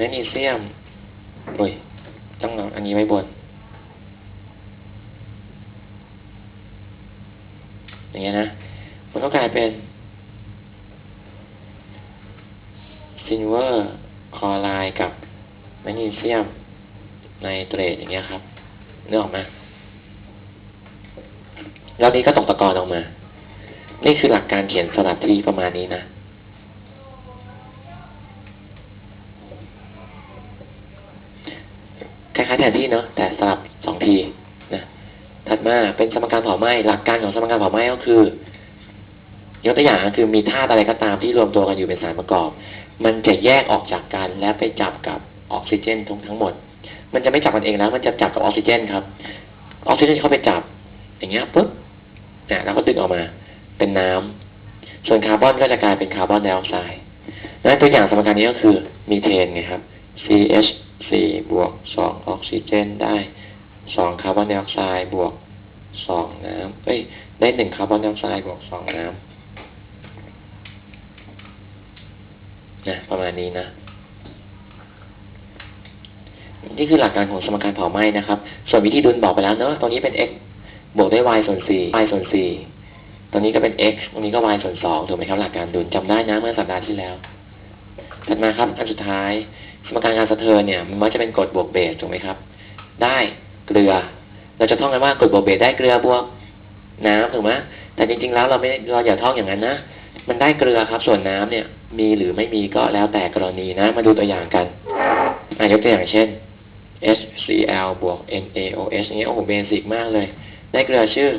แมกนีเซียมโอ้ย ต้องอาอันนี้ไว้บน อย่างเงี้ยนะ มันก็กลายเป็นซิลเวอร์คอไรด์กับแมกนีเซียมไนเตรตอย่างเงี้ยครับเนึกอออกไหมแล้วนี้ก็ตกตะกอนออกมา นี่คือหลักการเขียนสลับที่ประมาณนี้นะ คล้ายๆแทนที่เนาะแต่สลับสองทีนะถัดมาเป็นสมการเผาไหม้หลักการของสมการเผาไหม้ก็คือยกตัวอย่างคือมีธาตุอะไรก็ตามที่รวมตัวกันอยู่เป็นสารประกอบ มันจะแยกออกจากกันและไปจับกับออกซิเจนทั้งทั้งหมด มันจะไม่จับกันเองแล้ว มันจะจับกับออกซิเจนครับ ออกซิเจนเข้าไปจับ อย่างเงี้ยปุ๊บเนี่ยแล้วก็ดึงออกมา เป็นน้ำส่วนคาร์บอนก็จะกลายเป็นคาร์บอนไดออกไซด์นั้นตัวอย่างสมการนี้ก็คือมีเทนไงครับ C H CH4 บวก2ออกซิเจนได้2คาร์บอนไดออกไซด์บวก2น้ำเอ้ยได้1คาร์บอนไดออกไซด์บวก2น้ำนะประมาณนี้นะ นี่คือหลักการของสมการเผาไหม้นะครับ ส่วนวิธีดุลบอกไปแล้วเนอะตรงนี้เป็น x บวกด้วย y ส่วน 4 y ส่วน 4ตรงนี้ก็เป็น x ตรงนี้ก็ y ส่วน 2 ถูกไหมครับหลักการดุลจำได้นะเมื่อสัปดาห์ที่แล้ว ถัดมาครับ อันสุดท้าย สมการการสะเทินเนี่ยมันมักจะเป็นกฎบวกเบสถูกไหมครับ ได้เกลือ เราจะท่องกันว่ากฎบวกเบสได้เกลือบวกน้ำถูกไหมแต่จริงๆแล้วเราไม่เราอย่าท่องอย่างนั้นนะมันได้เกลือครับ ส่วนน้ำเนี่ย มีหรือไม่มีก็แล้วแต่กรณีนะ มาดูตัวอย่างกันอะยกตัวอย่างเช่น HCl บวก NaOH อย่างเงี้ยโอ้โหเบสิกมากเลย ได้เกลือชื่อ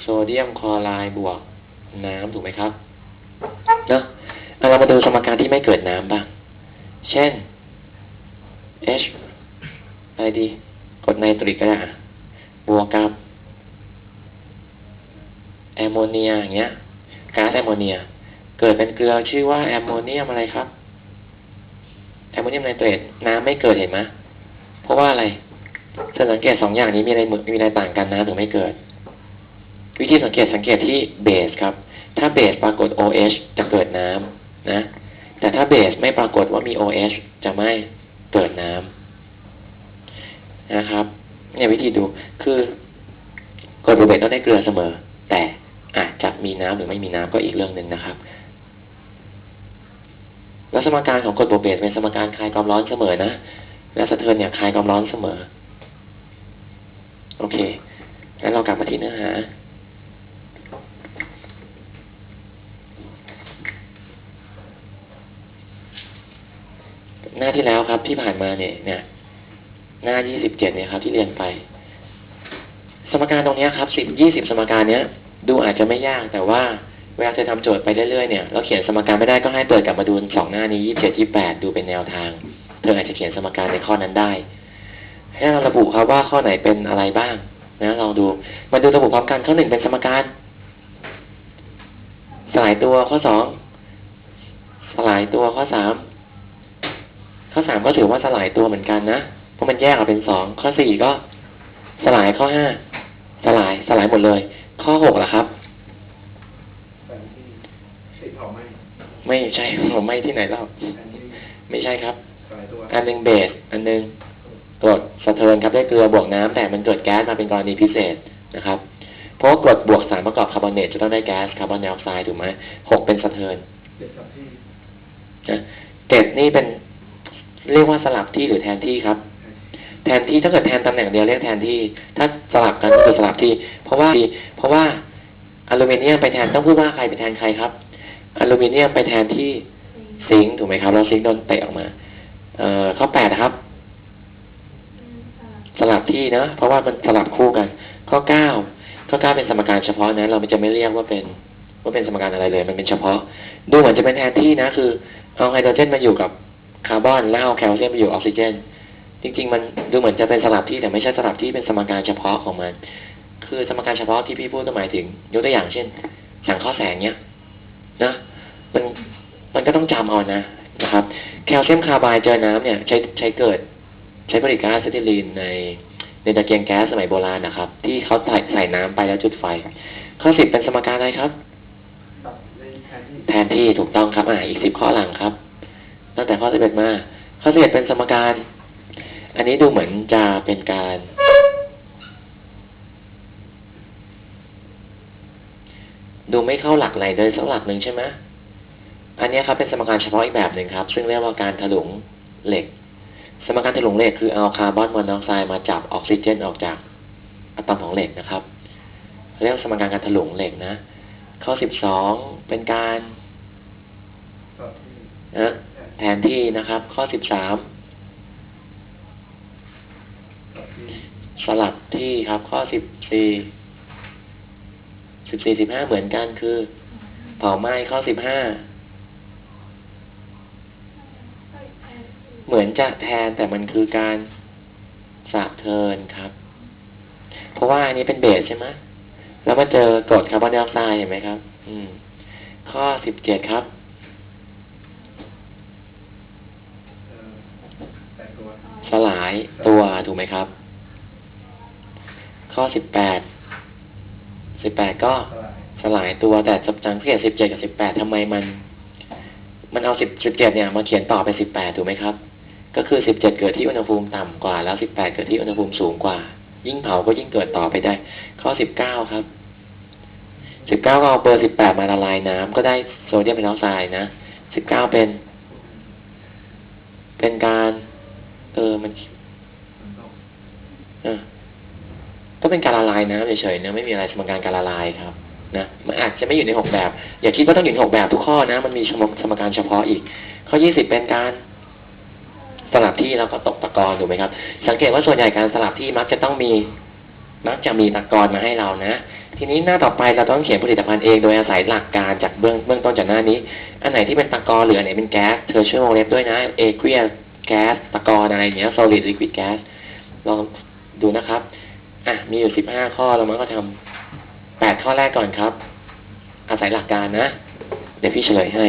โซเดียมคลอไรด์บวกน้ำถูกไหมครับเนอะ เรามาดูสมการที่ไม่เกิดน้ำบ้าง เช่น H อะไรดี กรดไนตริกก็ได้อะบวกกับแอมโมเนียอย่างเงี้ยก๊าซแอมโมเนีย เกิดเป็นเกลือชื่อว่าแอมโมเนียมอะไรครับ แอมโมเนียมไนเตรตน้ำไม่เกิดเห็นไหมเพราะว่าอะไรสังเกตสองอย่างนี้มีอะไรเหมือนมีอะไรต่างกันนะถึงไม่เกิด วิธีสังเกตสังเกตที่เบสครับ ถ้าเบสปรากฏ OH จะเกิดน้ำ นะ แต่ถ้าเบสไม่ปรากฏว่ามี OH จะไม่เกิดน้ำนะครับ เนี่ยวิธีดูคือกรดบเบสต้องได้เกลือเสมอ แต่อาจจะมีน้ำหรือไม่มีน้ำก็อีกเรื่องหนึ่งนะครับแล้วสมการของกรดบเบสเป็นสมการคลายความร้อนเสมอนะและสะเทินเนี่ยคลายความร้อนเสมอ โอเค แล้วเรากลับมาที่เนื้อหา หน้าที่แล้วครับที่ผ่านมาเนี่ยเนี่ยหน้า27เจ็ดเนี่ยครับ ที่เรียนไป สมการตรงนี้ครับ10 20สมการเนี้ย ดูอาจจะไม่ยากแต่ว่าเวลาเธอทำโจทย์ไปเรื่อยๆเนี่ยเราเขียนสมการไม่ได้ก็ให้เปิดกลับมาดูสองหน้านี้27 28ดูเป็นแนวทาง เธออาจจะเขียนสมการในข้อนั้นได้ให้เราระบุครับว่าข้อไหนเป็นอะไรบ้างนะลองดูมาดูระบุพร้อมกันข้อหนึ่งเป็นสมการ สลายตัวข้อสองสลายตัวข้อสาม ข้อสามก็ถือว่าสลายตัวเหมือนกันนะ เพราะมันแยกออกเป็นสอง ข้อสี่ก็สลาย ข้อห้าสลาย สลายหมดเลย ข้อหกล่ะครับแผนที่ติดเผาไหม้ไม่ใช่ผมไม่ที่ไหนแล้วแผนที่ไม่ใช่ครับสลายตัวอันหนึ่งเบส อันหนึ่งกรดสะเทินครับได้เกลือบวกน้ำแต่มันเกิดแก๊สมาเป็นกรณีพิเศษนะครับ เพราะว่ากรดบวกสารประกอบคาร์บอเนตจะต้องได้แก๊สคาร์บอนไดออกไซด์ถูกไหมหกเป็นสะเทินเจ็ดสับที่นะเจ็ดนี่เป็น เรียกว่าสลับที่หรือแทนที่ครับ แทนที่ถ้าเกิดแทนตำแหน่งเดียวเรียกแทนที่ ถ้าสลับกันก็คือสลับที่ เพราะว่าเพราะว่าอลูมิเนียมไปแทนต้องพูดว่าใครไปแทนใครครับอลูมิเนียมไปแทนที่ซิงค์ถูกไหมครับ แล้วซิงค์โดนเตะออกมา เอ่อข้อแปดครับ สลับที่นะเพราะว่ามันสลับคู่กัน ข้อเก้าข้อเก้าเป็นสมการเฉพาะนะเราจะไม่เรียกว่าเป็นว่าเป็นสมการอะไรเลย มันเป็นเฉพาะ ดูเหมือนจะเป็นแทนที่นะ คือ เอาไฮโดรเจนมาอยู่กับ คาร์บอนแล้วเอาแคลเซียมมาอยู่ออกซิเจน จริง ๆ มันดูเหมือนจะเป็นสลับที่แต่ไม่ใช่สลับที่เป็นสมการเฉพาะของมัน คือสมการเฉพาะที่พี่พูดก็หมายถึง ยกตัวอย่างเช่น สังข้อแสงเนี้ยนะมันมันก็ต้องจำเอานะนะครับ แคลเซียมคาร์ไบด์เจอน้ำเนี่ยใช้ใช้เกิด ใช้ผลิตก๊าซอะซิทิลีนในในตะเกียงแก๊สสมัยโบราณนะครับ ที่เขาใส่ใส่น้ำไปแล้วจุดไฟ ข้อสิบเป็นสมการอะไรครับตัดในแผนที่แทนที่ถูกต้องครับอ่าอีกสิบข้อหลังครับ ตั้งแต่ข้อสิบเอ็ดมา ข้อสิบเอ็ดเป็นสมการ อันนี้ดูเหมือนจะเป็นการ ดูไม่เข้าหลักไหนเลยสักหลักหนึ่งใช่ไหมอันนี้ครับเป็นสมการเฉพาะอีกแบบหนึ่งครับ ซึ่งเรียกว่าการถลุงเหล็ก สมการถลุงเหล็กคือเอาคาร์บอนมอนอกไซด์มาจับออกซิเจนออกจากอะตอมของเหล็กนะครับ เรียกสมการการถลุงเหล็กนะ ข้อสิบสองเป็นการ นะแทนที่นะครับ ข้อสิบสามสลับที่ครับ ข้อสิบสี่สิบสี่สิบห้าเหมือนกันคือ เผาไหม้ข้อสิบห้าเหมือนจะแทนแต่มันคือการสะเทินครับ เพราะว่าอันนี้เป็นเบสใช่ไหมแล้วมาเจอกรดคาร์บอนไดออกไซด์เห็นไหมครับ อืม ข้อสิบเจ็ดครับ เอ่อแต่งตัว สลาย ตัวถูกไหมครับ ข้อสิบแปดสิบแปดก็สลายตัวแต่สังเกตสิบเจ็ดกับสิบแปดทำไมมัน มันเอาสิบสิบเจ็ดเนี่ยมาเขียนต่อเป็นสิบแปดถูกไหมครับ ก็คือสิบเจ็ดเกิดที่อุณหภูมิต่ำกว่า แล้วสิบแปดเกิดที่อุณหภูมิสูงกว่า ยิ่งเผาก็ยิ่งเกิดต่อไปได้ ข้อสิบเก้าครับสิบเก้าก็เอาเบอร์สิบแปดมาละลายน้ำก็ได้โซเดียมไฮดรอกไซด์นะสิบเก้าเป็น เป็นการ เออมัน ก็เป็นการละลายน้ำเฉยๆนะไม่มีอะไรสมการการละลายครับนะมันอาจจะไม่อยู่ในหกแบบ อย่าคิดว่าต้องอยู่ในหกแบบทุกข้อนะ มันมีสมการเฉพาะอีก ข้อยี่สิบเป็นการสลับที่แล้วก็ตกตะกอนถูกไหมครับ สังเกตว่าส่วนใหญ่การสลับที่มักจะต้องมี มักจะมีตะกอนมาให้เรานะ ทีนี้หน้าต่อไปเราต้องเขียนผลิตภัณฑ์เองโดยอาศัยหลักการจากเบื้องเบื้องต้นจากหน้านี้ อันไหนที่เป็นตะกอนหรืออันไหนเป็นแก๊สเธอช่วยวงเล็บด้วยนะเอเ u ียแก๊สตะกอนอะไรอย่างเงี้ย solid liquid gas ลอง ดูนะครับ อะ มีอยู่สิบห้าข้อเรามันก็ทำแปดข้อแรกก่อนครับ อาศัยหลักการนะ เดี๋ยวพี่เฉลยให้